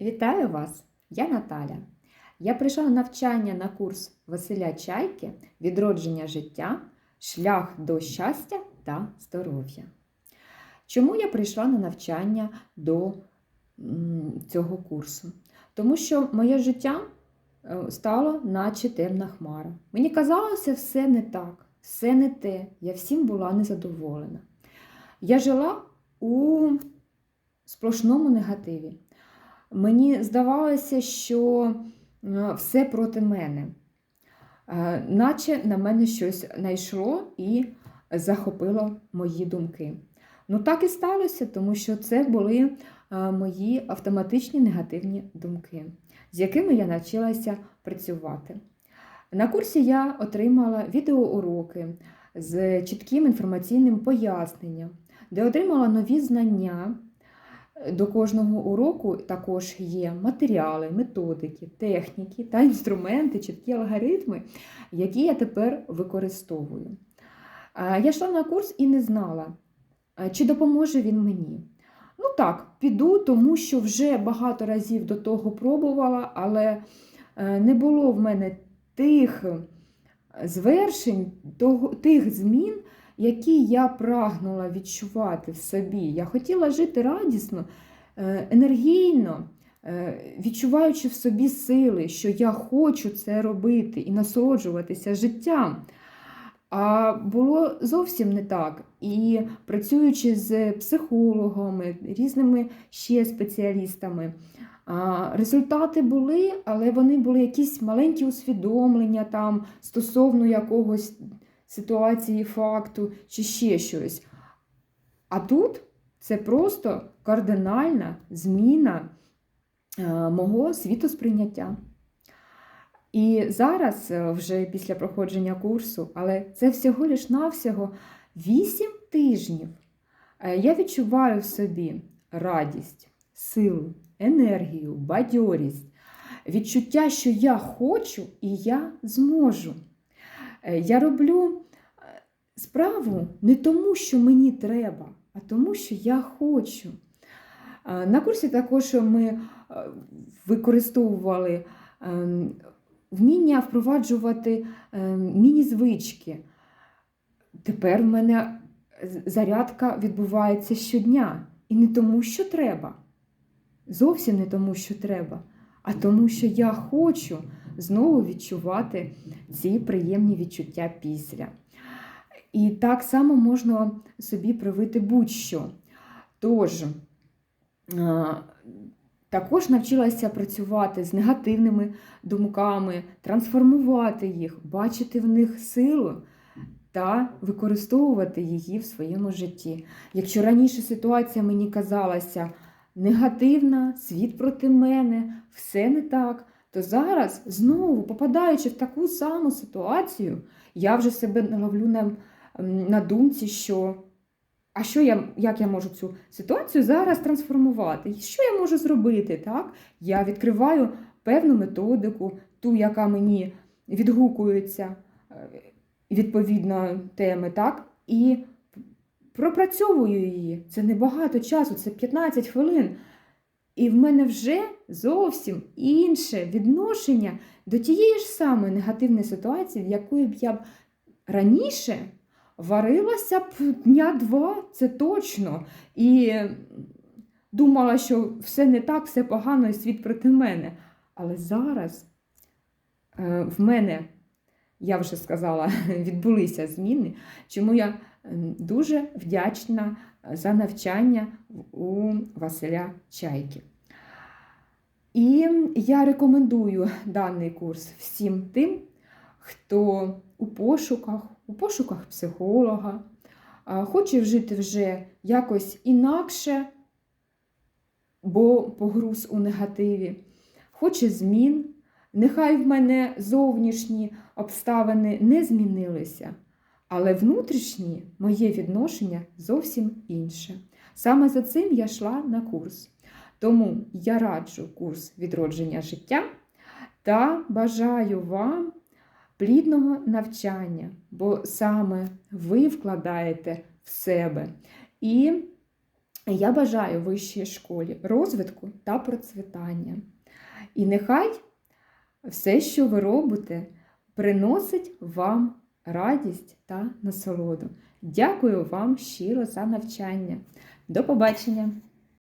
Вітаю вас! Я Наталя. Я прийшла на навчання на курс Василя Чайки Відродження життя, шлях до щастя та здоров'я. Чому я прийшла на навчання до цього курсу? Тому що моє життя е, стало наче темна хмара. Мені казалося, все не так, все не те. Я всім була незадоволена. Я жила у сплошному негативі. Мені здавалося, що е, все проти мене, Е, наче на мене щось найшло і захопило мої думки. Ну так і сталося, тому що це були е, мої автоматичні негативні думки, з якими я навчилася працювати. На курсі я отримала відеоуроки з чітким інформаційним поясненням, де отримала нові знання. До кожного уроку також є матеріали, методики, техніки та інструменти, чіткі алгоритми, які я тепер використовую. Я йшла на курс і не знала, чи допоможе він мені. Ну так, піду, тому що вже багато разів до того пробувала, але е, не було в мене тих звершень, тих змін, які я прагнула відчувати в собі. Я хотіла жити радісно, е, енергійно, е, відчуваючи в собі сили, що я хочу це робити і насолоджуватися життям. А було зовсім не так. І працюючи з психологами, різними ще спеціалістами, результати були, але вони були якісь маленькі усвідомлення там стосовно якогось ситуації, факту чи ще щось. А тут це просто кардинальна зміна е, мого світосприйняття. І зараз, е, вже після проходження курсу, але це всього лиш навсього 8 тижнів, е, я відчуваю в собі радість, силу, енергію, бадьорість, відчуття, що я хочу і я зможу. Я роблю справу не тому, що мені треба, а тому, що я хочу. На курсі також ми е, використовували ем, вміння впроваджувати ем, міні-звички. Тепер в мене зарядка відбувається щодня. І не тому, що треба. Зовсім не тому, що треба, а тому, що я хочу знову відчувати ці приємні відчуття після. І так само можна собі привити будь-що. Тож, також навчилася працювати з негативними думками, трансформувати їх, бачити в них силу та використовувати її в своєму житті. Якщо раніше ситуація мені казалася негативна, світ проти мене, все не так, то зараз, знову попадаючи в таку саму ситуацію, я вже себе ловлю на, на думці, що а що я, як я можу цю ситуацію зараз трансформувати? Що я можу зробити? Так? Я відкриваю певну методику, ту, яка мені відгукується е, відповідно теми, так? і пропрацьовую її. Це небагато часу, це 15 хвилин. І в мене вже зовсім інше відношення до тієї ж самої негативної ситуації, в якої б я б раніше варилася б дня два, це точно. І думала, що все не так, все погано, і світ проти мене. Але зараз е, в мене, я вже сказала, відбулися зміни, чому я дуже вдячна за навчання у Василя Чайки. І я рекомендую даний курс всім тим, хто у пошуках, у пошуках психолога, хоче жити вже якось інакше, бо погруз у негативі, хоче змін. Нехай в мене зовнішні обставини не змінилися, але внутрішні моє відношення зовсім інше. Саме за цим я йшла на курс. Тому я раджу курс відродження життя та бажаю вам плідного навчання, бо саме ви вкладаєте в себе і Я бажаю вищій школі розвитку та процвітання. І нехай все, що ви робите, приносить вам радість та насолоду. Дякую вам щиро за навчання. До побачення!